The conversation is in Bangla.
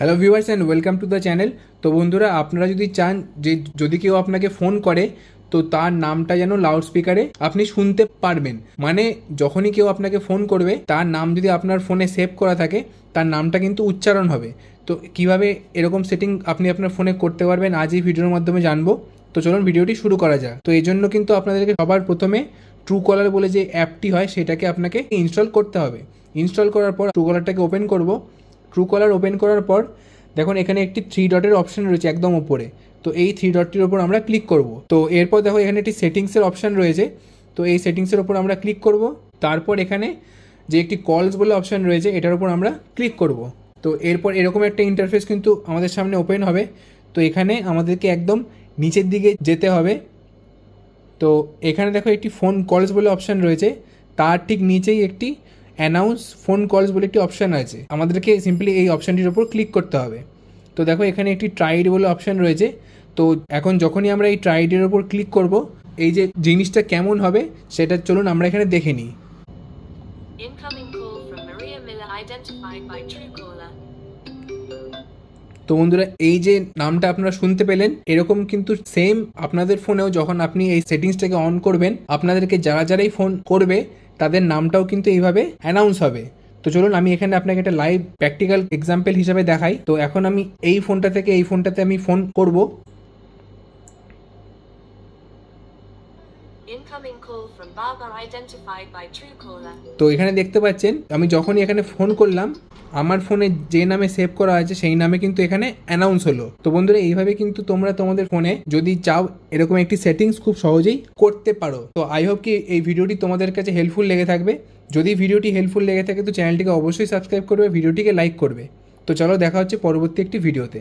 Hello viewers and welcome to the channel তো বন্ধুরা, আপনারা যদি চান যে যদি কেউ আপনাকে ফোন করে, তো তার নামটা যেন লাউড স্পিকারে আপনি শুনতে পারবেন। মানে যখনই কেউ আপনাকে ফোন করবে, তার নাম যদি আপনার ফোনে সেভ করা থাকে, তার নামটা কিন্তু উচ্চারণ হবে। তো কীভাবে এরকম সেটিং আপনি আপনার ফোনে করতে পারবেন, আজ এই ভিডিওর মাধ্যমে জানব। তো চলুন ভিডিওটি শুরু করা যাক। তো এই জন্য কিন্তু আপনাদেরকে সবার প্রথমে ট্রু কলার বলে যে অ্যাপটি হয়, সেটাকে আপনাকে ইনস্টল করতে হবে। ইনস্টল করার পর ট্রু কলারটাকে ওপেন করব। ট্রু কলার ওপেন করার পর, দেখুন এখানে একটি থ্রি ডটের অপশন রয়েছে একদম ওপরে তো এই থ্রি ডটটির ওপর আমরা ক্লিক করব। তো এরপর দেখো এখানে একটি সেটিংসের অপশন রয়েছে। তো এই সেটিংসের ওপর আমরা ক্লিক করব। তারপর এখানে যে একটি কলস বলে অপশান রয়েছে, এটার ওপর আমরা ক্লিক করব। তো এরপর এরকম একটা ইন্টারফেস কিন্তু আমাদের সামনে ওপেন হবে। তো এখানে আমাদেরকে একদম নিচের দিকে যেতে হবে। তো এখানে দেখো একটি ফোন কলস বলে অপশান রয়েছে। তার ঠিক নিচেই একটি অ্যানাউন্স ফোন কলস বলে একটি অপশান আছে আমাদেরকে সিম্পলি এই অপশানটির ওপর ক্লিক করতে হবে। তো দেখো এখানে একটি ট্রাইড বলে অপশান রয়েছে। তো এখন যখনই আমরা এই ট্রাইডের ওপর ক্লিক করব এই যে জিনিসটা কেমন হবে সেটা চলুন আমরা এখানে দেখে নিই. তো বন্ধুরা এই যে নামটা আপনারা শুনতে পেলেন এরকম কিন্তু সেম আপনাদের ফোনেও যখন আপনি এই সেটিংসটাকে অন করবেন আপনাদেরকে যারা যারাই ফোন করবে তাদের নামটাও কিন্তু এইভাবে অ্যানাউন্স হবে। তো চলুন, আমি এখানে আপনাকে একটা লাইভ প্র্যাকটিক্যাল এক্সাম্পল হিসাবে দেখাই। তো এখন আমি এই ফোনটা থেকে এই ফোনটাতে আমি ফোন করব। তো এখানে দেখতে পাচ্ছেন, আমি যখনই এখানে ফোন করলাম, আমার ফোনে যে নামে সেভ করা আছে, সেই নামে কিন্তু এখানে অ্যানাউন্স হলো। তো বন্ধুরা, এইভাবে কিন্তু তোমরা তোমাদের ফোনে যদি চাও, এরকম একটি সেটিংস খুব সহজেই করতে পারো। তো আই হোপ কি এই ভিডিওটি তোমাদের কাছে হেল্পফুল লেগে থাকবে। যদি ভিডিওটি হেল্পফুল লেগে থাকে, তো চ্যানেলটিকে অবশ্যই সাবস্ক্রাইব করবে, ভিডিওটিকে লাইক করবে। তো চলো দেখা হচ্ছে পরবর্তী একটি ভিডিওতে